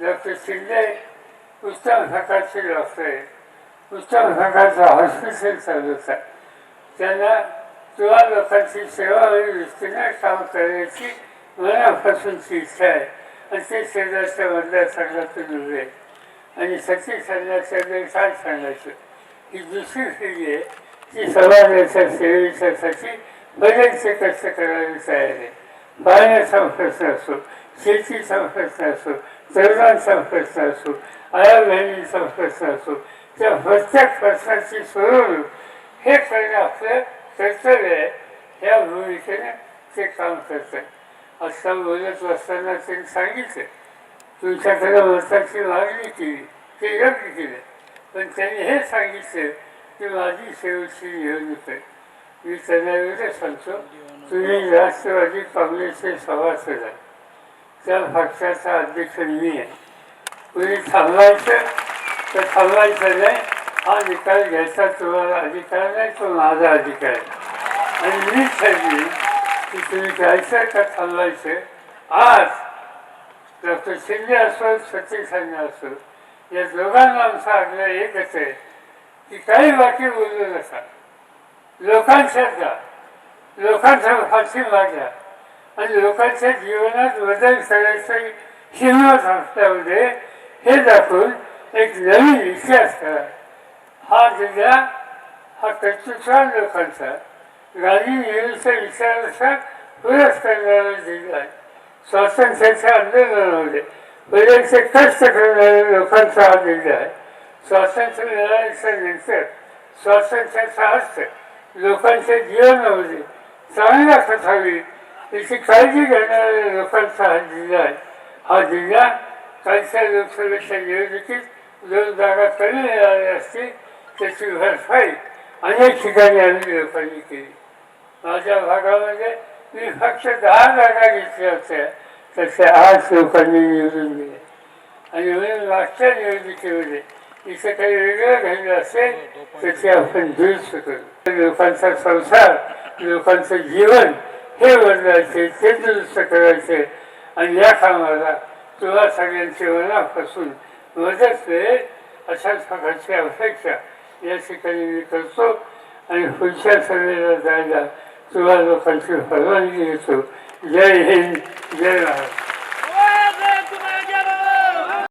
Doctor Shinde उत्तम प्रकारचे doctor उत्तम प्रकारचं हॉस्पिटल चालवत आहे. त्यांना तुला लोकांची सेवा आणि दृष्टीने काम करण्याची मनापासूनची इच्छा आहे. आणि ते शेजारच्या मधल्या संघातून उभे आणि सचिव संघाच्या काय सांगायचं ही दुसरी पिढी आहे. ती समाजाच्या सेवेच्यासाठी बरेचसे कष्ट करायला तयार आहे. पाण्याचा प्रश्न असो शेतीचा प्रश्न असो तरुणांचा प्रश्न असो आया बहिणीचा असो त्या प्रत्येक प्रश्नाची सोडवणूक हे करणं आपलं कर्तव्य आहे. ह्या भूमिकेने ते काम करतात असं बोलत असताना त्यांनी सांगितलं तुमच्याकडे मताची मागणी केली ते योग्य केलं. पण त्यांनी हे सांगितलं की माझी शेवटची निवडणूक आहे. मी त्यांना एवढं सांगतो तुम्ही राष्ट्रवादी काँग्रेसचे सभासद आहे त्या पक्षाचा अध्यक्ष मी आहे. कुणी थांबायचं तर थांबायचं नाही. हा निकाल घ्यायचा तुम्हाला अधिकार नाही तो माझा अधिकार आहे. आणि मी ठरली की तुम्ही जायचं का थांबायचं आज डॉक्टर शिंदे असो सचिन असो या दोघांना आमचा आग्रह एकच आहे की काही बाकी बोलू नका. लोकांच्या जा. लोकांच्या फाशी माग्या आणि लोकांच्या जीवनात बदल करायचं हिंमत असल्यामध्ये हे दाखवून एक नवीन इतिहास करा. हा जिल्हा हा कर्तृत्वान लोकांचा. गांधी नेहरूच्या विचारानुसार पुरस करणारा जिल्हा आहे. स्वातंत्र्याच्या आंदोलनामध्ये बरेचसे कष्ट करणाऱ्या लोकांचा हा जिल्हा आहे. स्वातंत्र्य मिळाल्याच्या नंतर स्वातंत्र्याचा अर्थ लोकांच्या जीवनामध्ये चांगला कथावी होईल याची काळजी घेणाऱ्या लोकांचा हा जिल्हा आहे. हा जिल्हा कालच्या लोकसभेच्या निवडणुकीत दोन जागा कमी मिळाल्या असतील त्याची भरपाई अनेक ठिकाणी आम्ही लोकांनी केली. माझ्या भागामध्ये मी फक्त दहा जागा घेतल्या होत्या तशा आठ लोकांनी निवडून दिले आणि म्हणून मागच्या निवडणुकीमध्ये इथे काही वेगळं घडलं असेल तर ते आपण दुरुस्त करू. लोकांचा संसार लोकांचं जीवन हे बदलायचे ते दुरुस्त करायचे. आणि या कामाला तुला सगळ्यांची मनापासून मदत मिळेल अशाच प्रकारची अपेक्षा या ठिकाणी मी करतो. आणि पुढच्या सभेला जायला तुला लोकांची परवानगी घेतो जय हिंद जय महाराष्ट्र